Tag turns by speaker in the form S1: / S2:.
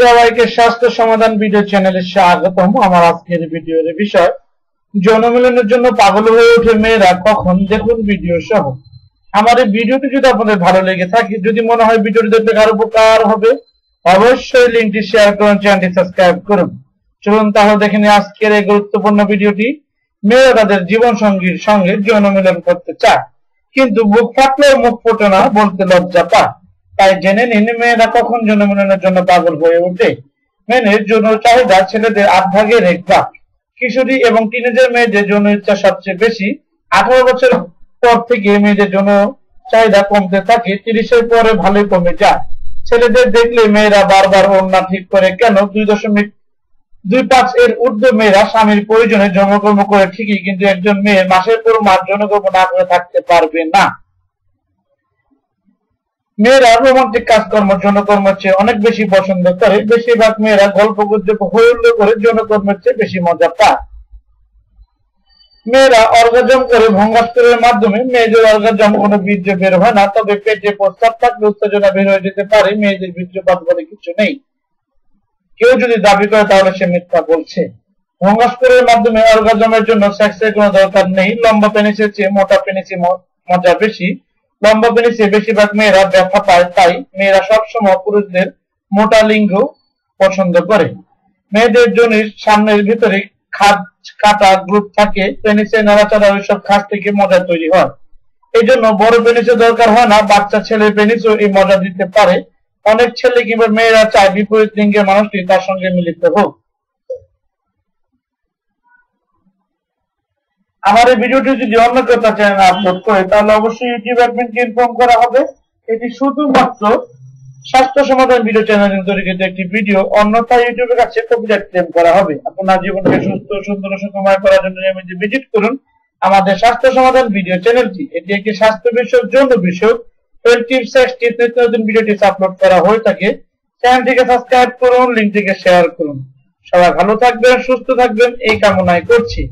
S1: সবাইকে স্বাস্থ্য সমাধান ভিডিও চ্যানেলে স্বাগতম। আমার আজকের ভিডিওর বিষয় জনমিলনের জন্য পাগল হয়ে ওঠে মেয়েরা কখন? দেখুন ভিডিও সহ। আমার এই ভিডিওটি যদি আপনাদের ভালো লেগে থাকে, যদি মনে হয় ভিডিওটি দেখতে কারও উপকার হবে, অবশ্যই লিঙ্কটি শেয়ার করুন চ্যানেলটি সাবস্ক্রাইব করুন। চলুন তাহলে দেখে নিই আজকের এই গুরুত্বপূর্ণ ভিডিওটি মেয়েরা তাদের জীবন সঙ্গীর সঙ্গে যৌনমিলন করতে চায়, কিন্তু বুক ফাটলেও মুখ ফোটে না বলতে লজ্জা পায়। তাই জেনে নিন, মেয়েরা কখন যৌনমিলনের জন্য পাগল হয়ে ওঠে? মেনের যৌন চাহিদা ছেলেদের আট ভাগের এক ভাগ। কিশোরী এবং টিনেজার মেয়েদের যৌন ইচ্ছা সবচেয়ে বেশি। আঠারো বছর পর থেকে মেয়েদের যৌন চাহিদা কমতে থাকে, তিরিশের পরে ভালোই কমে যায়। ছেলেদের দেখলে মেয়েরা বারবার ওড়না ঠিক করে, কেন? দুই দশমিক দুই পাঁচ এর ঊর্ধ্ব মেয়েরা স্বামীর প্রয়োজনে যৌনকর্ম করে ঠিকই, কিন্তু একজন মেয়ে মাসের পর মাস যৌনকর্ম না করে থাকতে পারবে না। মেয়েরা রোমান্টিক কাজকর্ম যৌনকর্মের চেয়ে অনেক বেশি পছন্দ করে। বেশিরভাগ মেয়েরা গল্প গুজব হইল করে যৌনকর্মের চেয়ে বেশি মজা পায়। মেয়েরা অর্গাজম করে ভঙ্গাস্তরের মাধ্যমে মেয়েদের অর্গাজম কোনো বীর্য বের হয় না, তবে পেটে প্রস্তাব থাকলে উত্তেজনা বের হয়ে যেতে পারে, মেয়েদের বীর্যপাত বলে কিছু নেই। কেউ যদি দাবি করে তাহলে সে মিথ্যা বলছে। ভঙ্গাস্করের মাধ্যমে অর্গাজমের জন্য সেক্সের কোনো দরকার নেই। লম্বা পেনিসের চেয়ে মোটা পেনিসে মজা বেশি। লম্বা পেনিসে বেশিরভাগ মেয়েরা ব্যথা পায়, তাই মেয়েরা সবসময় পুরুষদের মোটা লিঙ্গ পছন্দ করে। মেয়েদের জনির সামনের ভিতরে খাদ কাটা গ্রুপ থাকে, পেনিসে নাড়াচাড়া ওইসব খাস থেকে মজা তৈরি হয়। এই জন্য বড় পেনিসের দরকার হয় না, বাচ্চা ছেলে পেনিসও এই মজা দিতে পারে। অনেক ছেলে কিংবা মেয়েরা চায় বিপরীত লিঙ্গের মানুষটি তার সঙ্গে মিলিত হোক। আমার এই ভিডিওটি যদি অন্য কেউ তার চ্যানেলে আপলোড করে, তাহলে অবশ্যই ইউটিউব অ্যাডমিনকে ইনফর্ম করা হবে। এটি শুধুমাত্র স্বাস্থ্য সমাধান ভিডিও চ্যানেল তৈরিকৃত একটি ভিডিও অন্যথা ইউটিউবের কাছে কপিরাইট ক্লেম করা হবে। আপনার জীবনকে সুস্থ, সুন্দর, সুখময় করার জন্য নিয়মিত ভিজিট করুন আমাদের স্বাস্থ্য সমাধান ভিডিও চ্যানেলটি এটি একটি স্বাস্থ্য বিষয়ক জন্য বিষয়ক নতুন ভিডিও আপলোড করা হয়ে থাকে। চ্যানেলটিকে সাবস্ক্রাইব করুন লিঙ্কটিকে শেয়ার করুন। সবাই ভালো থাকবেন, সুস্থ থাকবেন, এই কামনায় করছি।